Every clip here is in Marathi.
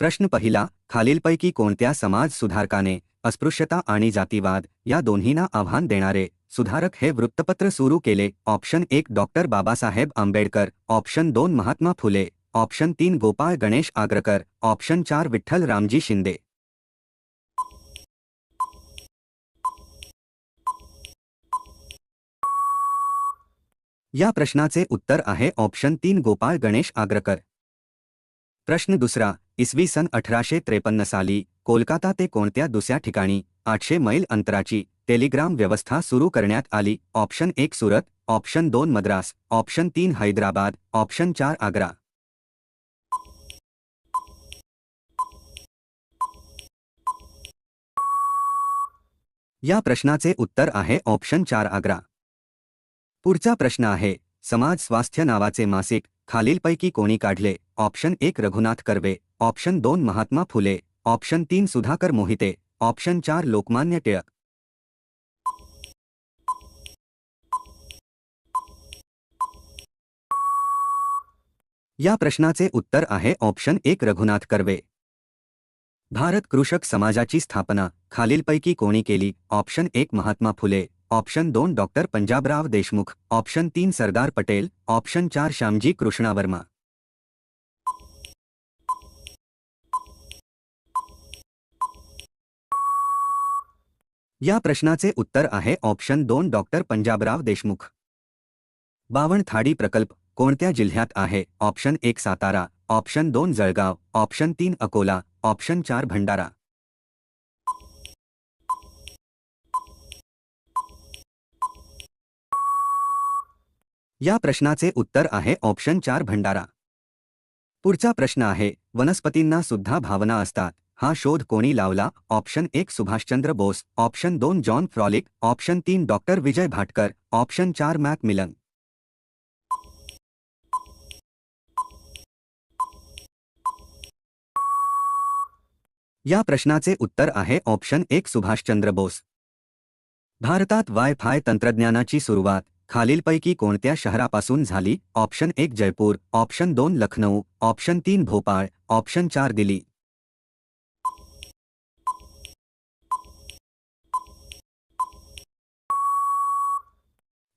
प्रश्न पहिला, खालीलपैकी कोणत्या समाज सुधारकाने अस्पृश्यता आणि जातीवाद या दोन्हींना आव्हान देणारे सुधारक हे वृत्तपत्र सुरू केले? ऑप्शन एक, डॉक्टर बाबासाहेब आंबेडकर. ऑप्शन दोन, महात्मा फुले. ऑप्शन तीन, गोपाळ गणेश आग्रकर. ऑप्शन चार, विठ्ठल रामजी शिंदे. या प्रश्नाचे उत्तर आहे ऑप्शन तीन, गोपाळ गणेश आग्रकर. प्रश्न दुसरा इसवी सन अठराशे त्रेपन्न साली कोलकाता ते कोणत्या दुसऱ्या ठिकाणी आठशे मैल अंतराची टेलिग्राम व्यवस्था सुरू करण्यात आली? ऑप्शन एक सुरत ऑप्शन दोन मद्रास ऑप्शन तीन हैदराबाद ऑप्शन चार आग्रा. या प्रश्नाचे उत्तर आहे ऑप्शन चार आग्रा. पुढचा प्रश्न आहे समाज स्वास्थ्य नावाचे मासिक खालीलपैकी कोणी काढले? ऑप्शन एक रघुनाथ कर्वे ऑप्शन दोन महात्मा फुले ऑप्शन तीन सुधाकर मोहिते ऑप्शन चार लोकमान्य टिळक. या प्रश्नाचे उत्तर आहे ऑप्शन एक रघुनाथ कर्वे. भारत कृषक समाजाची स्थापना खालीलपैकी कोणी केली? ऑप्शन एक महात्मा फुले ऑप्शन दोन डॉक्टर पंजाबराव देशमुख ऑप्शन तीन सरदार पटेल ऑप्शन चार श्यामजी कृष्णा या प्रश्नाचे उत्तर आहे ऑप्शन दोन डॉक्टर पंजाबराव देशमुख. बावण थाडी प्रकल्प कोणत्या जिल्ह्यात आहे? ऑप्शन एक सातारा. ऑप्शन दोन जळगाव. ऑप्शन तीन अकोला. ऑप्शन चार भंडारा. या प्रश्नाचे उत्तर आहे ऑप्शन चार भंडारा. पुढचा प्रश्न आहे वनस्पतींना सुद्धा भावना असतात. हा शोध कोणी लावला? ऑप्शन एक सुभाषचंद्र बोस. ऑप्शन दोन जॉन फ्रॉलिक. ऑप्शन तीन डॉक्टर विजय भाटकर. ऑप्शन चार मॅक मिलन. या प्रश्नाचे उत्तर आहे ऑप्शन एक सुभाषचंद्र बोस. भारतात वाय फाय तंत्रज्ञानाची सुरुवात. खालीलपैकी कोणत्या शहरापासून झाली? ऑप्शन एक जयपूर. ऑप्शन दोन लखनौ ऑप्शन तीन भोपाळ. ऑप्शन चार दिल्ली.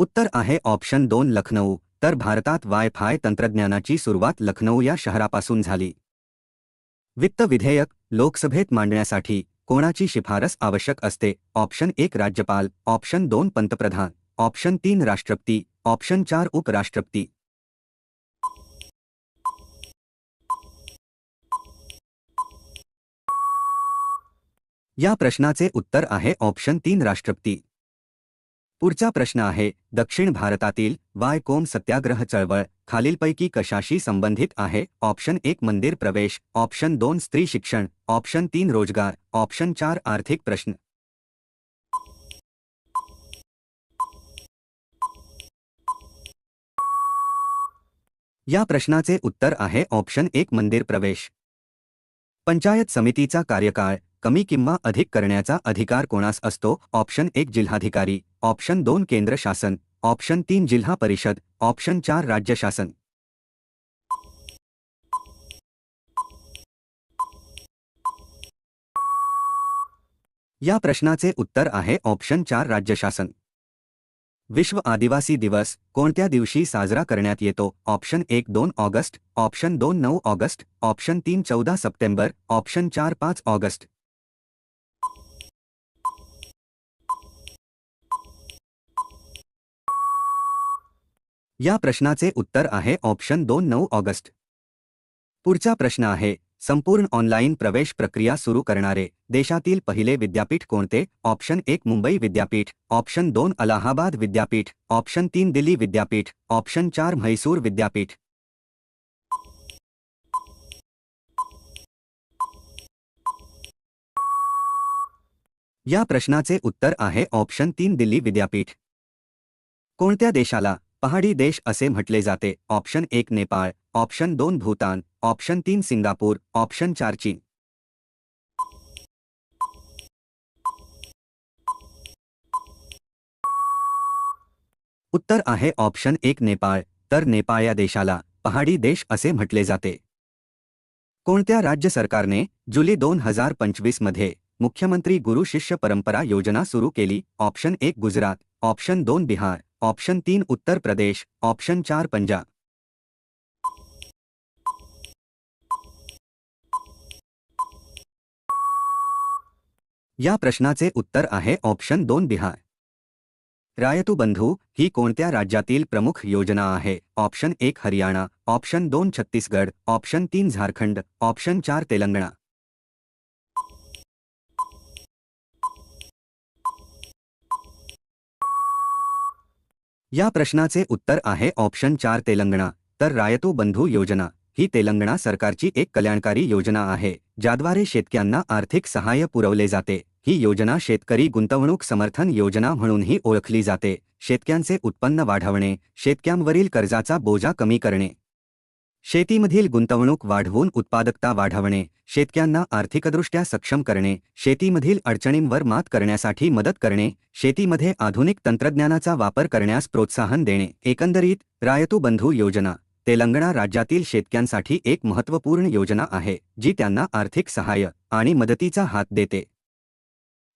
उत्तर आहे ऑप्शन दोन लखनौ तर भारतात वाय फाय तंत्रज्ञानाची सुरुवात लखनौ या शहरापासून झाली. वित्त विधेयक लोकसभेत मांडण्यासाठी कोणाची शिफारस आवश्यक असते? ऑप्शन एक राज्यपाल ऑप्शन दोन पंतप्रधान ऑप्शन तीन राष्ट्रपती ऑप्शन चार उपराष्ट्रपती. या प्रश्नाचे उत्तर आहे ऑप्शन तीन राष्ट्रपती. पुढचा प्रश्न आहे दक्षिण भारतातील वाय कोम सत्याग्रह चळवळ खालीलपैकी कशाशी संबंधित आहे? ऑप्शन एक मंदिर प्रवेश. ऑप्शन दोन स्त्री शिक्षण. ऑप्शन तीन रोजगार. ऑप्शन चार आर्थिक प्रश्न. या प्रश्नाचे उत्तर आहे ऑप्शन एक मंदिर प्रवेश. पंचायत समितीचा कार्यकाळ. कमी किंवा अधिक करण्याचा अधिकार कोणास असतो? ऑप्शन एक जिल्हाधिकारी ऑप्शन दोन केंद्र शासन ऑप्शन तीन जिल्हा परिषद ऑप्शन चार राज्य शासन. या प्रश्नाचे उत्तर आहे ऑप्शन चार राज्य शासन. विश्व आदिवासी दिवस कोणत्या दिवशी साजरा करण्यात येतो? ऑप्शन एक दोन ऑगस्ट ऑप्शन दोन नऊ ऑगस्ट ऑप्शन तीन चौदा सप्टेंबर ऑप्शन चार पाच ऑगस्ट. या प्रश्नाचे उत्तर आहे ऑप्शन दोन नऊ ऑगस्ट. पुढचा प्रश्न आहे संपूर्ण ऑनलाईन प्रवेश प्रक्रिया सुरू करणारे देशातील पहिले विद्यापीठ कोणते? ऑप्शन एक मुंबई विद्यापीठ ऑप्शन दोन अलाहाबाद विद्यापीठ ऑप्शन तीन दिल्ली विद्यापीठ ऑप्शन चार म्हैसूर विद्यापीठ. या प्रश्नाचे उत्तर आहे ऑप्शन तीन दिल्ली विद्यापीठ. कोणत्या देशाला पहाडी देश असे म्हटले जाते. ऑप्शन एक नेपाळ, ऑप्शन दोन भूतान, ऑप्शन तीन सिंगापूर, ऑप्शन चार चीन. उत्तर आहे ऑप्शन एक नेपाळ, तर नेपाळ या देशाला पहाडी देश असे म्हटले जाते. कोणत्या राज्य सरकारने जुलै दोन हज़ार पंचवीस मध्ये मुख्यमंत्री गुरु शिष्य परंपरा योजना सुरू केली? ऑप्शन एक गुजरात ऑप्शन दोन बिहार, ऑप्शन तीन उत्तर प्रदेश, ऑप्शन चार पंजाब. या प्रश्नाचे उत्तर आहे ऑप्शन दोन बिहार. रायतू बंधू ही कोणत्या राज्यातील प्रमुख योजना आहे? ऑप्शन एक हरियाणा, ऑप्शन दोन छत्तीसगड, ऑप्शन तीन झारखंड, ऑप्शन चार तेलंगणा. या प्रश्नाचे उत्तर आहे ऑप्शन चार तेलंगणा. तर रायतो बंधू योजना. ही तेलंगणा सरकारची एक कल्याणकारी योजना आहे ज्याद्वारे शेतकऱ्यांना आर्थिक सहाय्य पुरवले जाते. ही योजना शेतकरी गुंतवणूक समर्थन योजना म्हणूनही ओळखली जाते. शेतक्यांचे उत्पन्न वाढवणे शेतक्यांवरील कर्जाचा बोजा कमी करणे. शेतीमधील गुंतवणूक वाढवून उत्पादकता वाढवणे शेतक्यांना आर्थिकदृष्ट्या सक्षम करणे शेतीमधील अडचणींवर मात करण्यासाठी मदत करणे शेतीमध्ये आधुनिक तंत्रज्ञानाचा वापर करण्यास प्रोत्साहन देणे. एकंदरीत रायतू बंधू योजना तेलंगणा राज्यातील शेतक्यांसाठी एक महत्त्वपूर्ण योजना आहे जी त्यांना आर्थिक सहाय्य आणि मदतीचा हात देते.